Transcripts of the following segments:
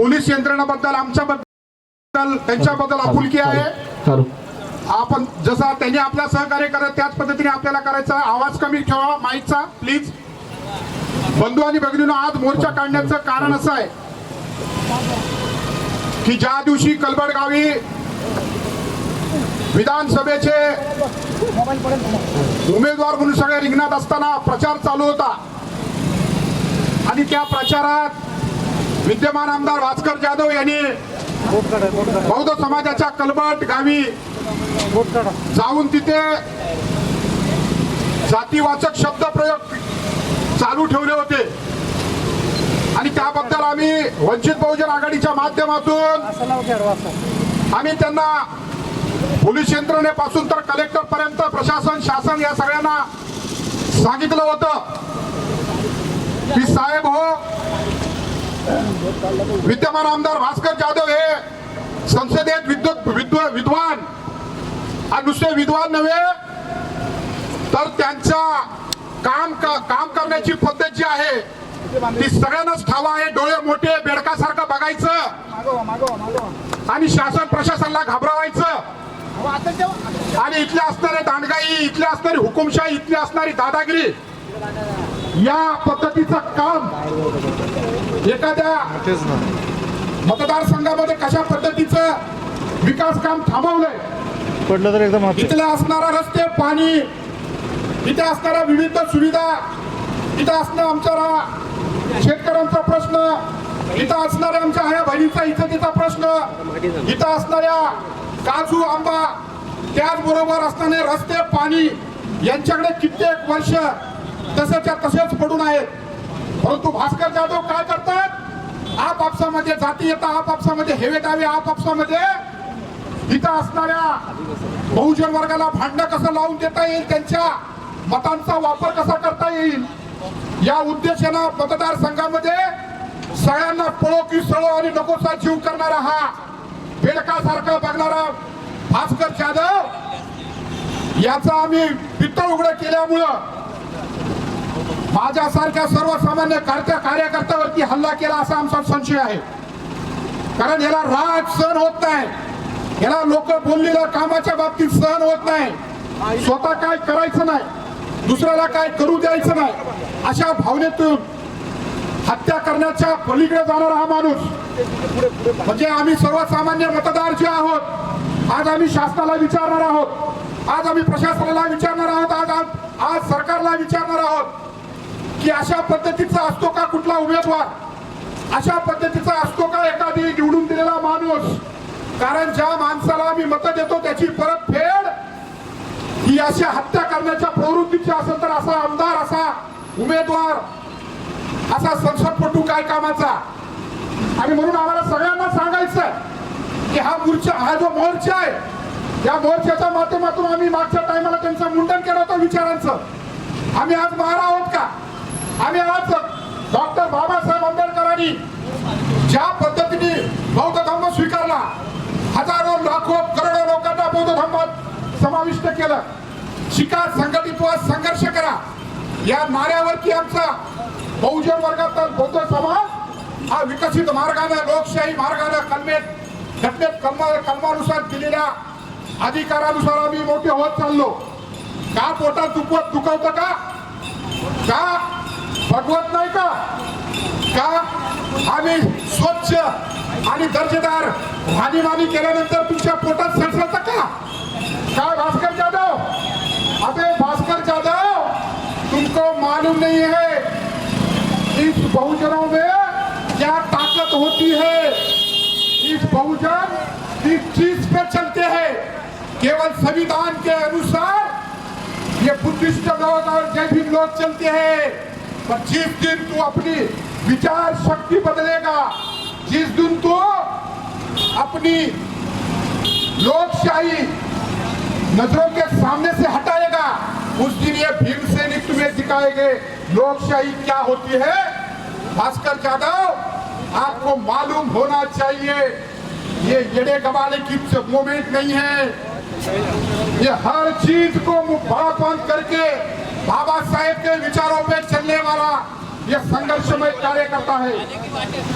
Police यंत्रणेबद्दल आमच्याबद्दल त्यांच्याबद्दल आपुलकी आहे. आपण जसा त्यांनी आपला सहकार्य करत त्याच पद्धतीने आपल्याला करायचा आहे. आवाज कमी ठेवा माईकचा प्लीज. बंधू आणि भगिनीनं आज मोर्चा काढण्याचं कारण असं आहे की ज्या दिवशी कलबड गावी विधानसभेचे उमेदवार म्हणून सगळे रिंगणात असताना प्रचार चालू होता आणि त्या प्रचारात विद्यमान आमदार भास्कर जाधव यांनी बौद्ध समाजाच्या कलबट गावी जाऊन तिथे जातीवाचक शब्द प्रयोग चालू ठेवले होते. आणि त्याबद्दल आम्ही वंचित बहुजन आघाडीच्या माध्यमातून आम्ही त्यांना पोलीस यंत्रणेपासून तर कलेक्टर पर्यंत प्रशासन शासन या सगळ्यांना सांगितलं होतं. की साहेब हो विद्यमान आमदार भास्कर जाधव हे संसदेत विद्युत विद्व विद्वान. आणि नुसते विद्वान नव्हे तर त्यांचा काम का, काम करण्याची पद्धत जी आहे ती सगळ्यांनाच ठावा आहे. डोळे मोठे बेडकासारखं बघायचं. आणि शासन प्रशासनाला घाबरवायचं. आणि इथले असणारे दांडगाई इथल्या असणारी हुकुमशाही इथली असणारी दादागिरी. या पद्धतीचं काम एखाद्या मतदारसंघामध्ये कशा पद्धतीचं विकास काम थांबवलंय? पडलं तर एकदम इथले असणारा रस्ते पाणी इथे असणाऱ्या विविध सुविधा इथं असणं आमच्या शेतकऱ्यांचा प्रश्न इथं असणाऱ्या आमच्या ह्या बहिणीचा इज्जतीचा प्रश्न इथं असणाऱ्या काजू आंबा त्याचबरोबर असणारे रस्ते पाणी यांच्याकडे कित्येक वर्ष तसेच्या तसेच पडून आहेत. परंतु भास्कर जाधव काय करतात? आपापसामध्ये जाती येतात आपापसामध्ये हेवे दावे आपापसामध्ये इथं असणाऱ्या बहुजन वर्गाला भांडणं कसं लावून देता येईल? त्यांच्या मतांचा वापर कसा करता येईल? या उद्देशानं मतदारसंघामध्ये सगळ्यांना पळो की सळो आणि नकोसा जीव करणारा हा बेडकासारखा बघणारा भास्कर जाधव याचा आम्ही पित्त उघडं केल्यामुळं माझ्यासारख्या सर्वसामान्य कार्य कार्यकर्त्यावरती हल्ला केला असा आमचा संशय आहे. कारण याला राग सहन होत नाही. याला लोक बोललेल्या कामाच्या बाबतीत सहन होत नाही. स्वतः काय करायचं नाही. दुसऱ्याला काय करू द्यायचं नाही. अशा भावनेतून हत्या करण्याच्या पलीकडे जाणारा हा माणूस. म्हणजे आम्ही सर्वसामान्य मतदार जे आहोत आज आम्ही शासनाला विचारणार आहोत. आज आम्ही प्रशासनाला विचारणार आहोत. आज आज- आज सरकारला विचारणार आहोत. की अशा पद्धतीचा असतो का कुठला उमेदवार? अशा पद्धतीचा असतो का एखादी निवडून दिलेला माणूस? कारण ज्या माणसाला आम्ही मतं देतो त्याची परतफेड ही अशी हत्या करण्याच्या प्रवृत्तीची असेल तर असा आमदार असा उमेदवार असा संसदपटू काय कामाचा? आणि म्हणून आम्हाला सगळ्यांना सांगायचं की हा मोर्चा हा जो मोर्चा आहे या मोर्चाच्या माध्यमातून आम्ही मागच्या टायमाला त्यांचं मुंडन केलं होतं विचारांचं. आम्ही आज बाहेर आहोत का? आम्ही आज डॉक्टर बाबासाहेब आंबेडकरांनी ज्या पद्धतीने बौद्ध धर्म स्वीकारला हजारो लाखो करोडो लोकांना बौद्ध धर्मात समाविष्ट केलं. शिका संघटित व संघर्ष करा. या नाऱ्यावरती आमचा बहुजन वर्गाचा बौद्ध समाज हा विकसित मार्गाने लोकशाही मार्गाने कलमेत घटनेत कलमा कलमानुसार दिलेल्या अधिकारानुसार आम्ही मोठे होत चाललो. का पोटात दुखवत दुखवतं का? का भगवत नाही का? का? आम्ही स्वच्छ दर्जेदार राहणीमानी केल्यानंतर तुमच्या पोटात सडसडतं का? का भास्कर जाधव? अबे भास्कर जाधव तुमको मालूम नहीं है इस बहुजनों में क्या ताकत होती है? इस बहुजन, इस चीज़ पे चलते हैं। केवल संविधान के अनुसार ये बुद्धिस्ट लोग और जय भीम लोग चलते हैं। पर जिस दिन तू अपनी विचार शक्ति बदलेगा, जिस दिन तू अपनी लोकशाही नज़रों के सामने से हटाएगा, उस दिन ये भीमसैनिक तुम्हें दिखाएँगे, लोकशाही क्या होती है। भास्कर यादव आपको मालूम होना चाहिए, ये येड़े गवाले की मोमेंट नहीं है। ये हर चीज़ को मुँह बाँध करके बाबा साहेब के विचारों पे चलने वाला हे संघर्षमय कार्यकर्ता आहे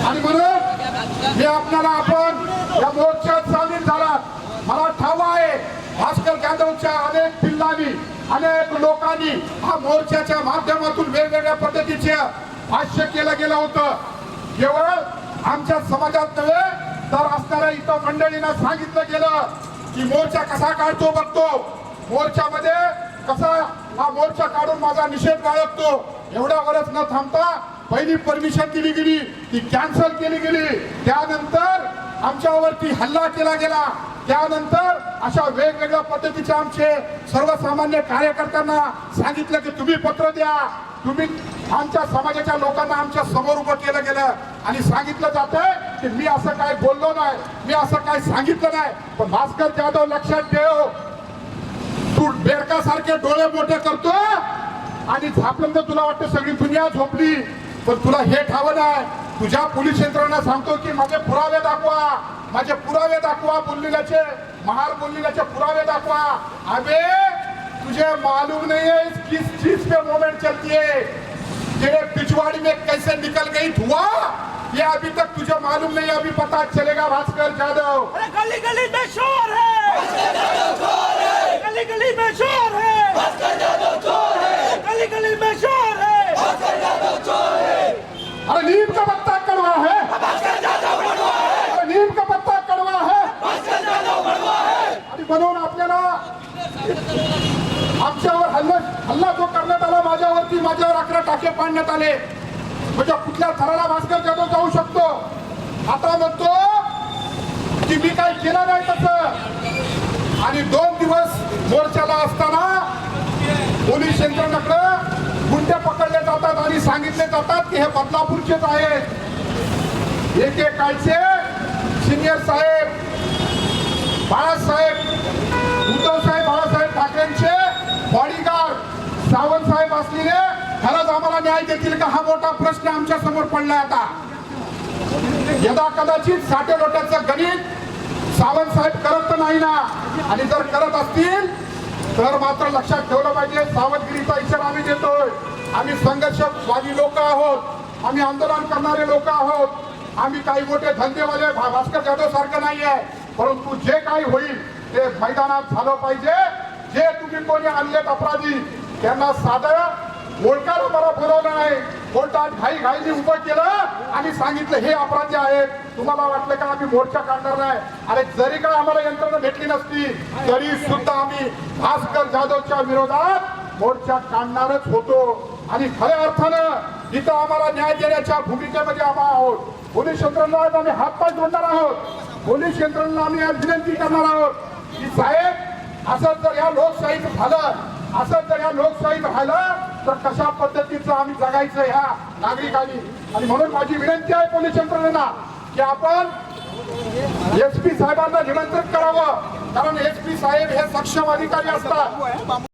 आणि म्हणून मी आपल्याला आपण या मोर्चात सामील झालात. मला ठाव आहे भास्कर जाधवच्या अनेक पिल्लांनी अनेक लोकांनी हा मोर्चाच्या माध्यमातून वेगवेगळ्या पद्धतीचे भाष्य केलं गेलं होतं. केवळ आमच्या समाजात नव्हे तर असणाऱ्या इथं मंडळींना सांगितलं गेलं की मोर्चा कसा काढतो बघतो मोर्चामध्ये कसा हा मोर्चा काढून माझा निषेध बाळगतो एवढ्यावरच न थांबता पहिली परमिशन दिली गेली ती कॅन्सल केली गेली. त्यानंतर आमच्यावरती हल्ला केला गेला. त्यानंतर अशा वेगवेगळ्या पद्धतीचे आमचे सर्वसामान्य कार्यकर्त्यांना सांगितलं की तुम्ही पत्र द्या. तुम्ही आमच्या समाजाच्या लोकांना आमच्यासमोर उभं केलं गेलं. आणि सांगितलं जात आहे की मी असं काय बोललो नाही मी असं काय सांगितलं नाही. पण भास्कर जाधव लक्षात ठेव तू बेडकासारखे डोळे मोठे करतो आणि झापलं तर तुला वाटतं सगळी दुनिया झोपली पण तुला हे ठावं नाही. तुझ्या पोलीस यंत्रणा सांगतो की माझे पुरावे दाखवा. माझे पुरावे दाखवा बोललेल्याचे. महार बोललेल्याचे पुरावे दाखवा. अबे तुझे मालूम नहीं है किस चीज पे मूवमेंट चलती है तेरे पिछवाड़ी में कैसे निकल गई धुआ? ये अभी तक तुझे मालूम नहीं अभी पता चलेगा भास्कर जाधव। गली गली में शोर है। गली गली में शोर है। गली गली में शोर है। अरे नीम का पत्ता कड़वा है। अरे नीम का पत्ता कड़वा है। आणि म्हणून आपल्याला आमच्यावर हल्ला हल्ला जो करण्यात आला माझ्यावरती माझ्यावर अकरा टाके पाडण्यात आले म्हणजे कुठल्या थराला भास्कर जाधव जाऊ शकतो आता म्हणतो की मी काय केलं नाही तसं आणि दोन दिवस मोर्चाला असताना पोलीस यंत्रणाकडे गुंडे पकडले जातात आणि सांगितले जातात की हे बदलापूरचेच आहेत. एकेकाळचे सिनियर साहेब बाळासाहेब उद्धव साहेब बाळासाहेब ठाकरेंचे बॉडीगार्ड सावंत साहेब असलेले खरंच आम्हाला न्याय देतील का? हा मोठा प्रश्न आमच्यासमोर पडलाय आता. यदा कदाचित साठे लोट्याचं गणित सावंत साहेब करत तर नाही ना. आणि जर करत असतील तर मात्र लक्षात ठेवलं पाहिजे सावधगिरीचा इशारा आम्ही देतोय. आम्ही संघर्षवादी लोक आहोत. आम्ही आंदोलन करणारे लोक आहोत. आम्ही काही मोठे धंदेवाले भा- भास्कर जाधव सारखं नाही आहे परंतु जे काही होईल ते मैदानात झालं पाहिजे. जे तुम्ही कोणी आणलेत अपराधी त्यांना साधं ओळखायला मला बोलवलं नाही. कोर्टात घाई घाईने उभं केलं आणि सांगितलं हे अपराधी आहेत. तुम्हाला वाटलं का आम्ही मोर्चा काढणार नाही? अरे जरी काय आम्हाला यंत्रणा भेटली नसती तरी सुद्धा आम्ही भास्कर जाधवच्या विरोधात मोर्चा काढणारच होतो. आणि खऱ्या अर्थानं इथं आम्हाला न्याय देण्याच्या भूमिकेमध्ये आम्ही आहोत. पोलीस यंत्रणा आम्ही हातपाय जोडणार आहोत. पोलीस यंत्रणेला आम्ही आज विनंती करणार आहोत की साहेब असं जर या लोकशाहीत झालं असं जर या लोकशाहीत राहिलं तर कशा पद्धतीचं आम्ही जगायचं ह्या नागरिकांनी? आणि म्हणून माझी विनंती आहे पोलीस यंत्रणेला की आपण एस पी साहेबांना निमंत्रित करावं. कारण एस पी साहेब हे सक्षम अधिकारी असतात.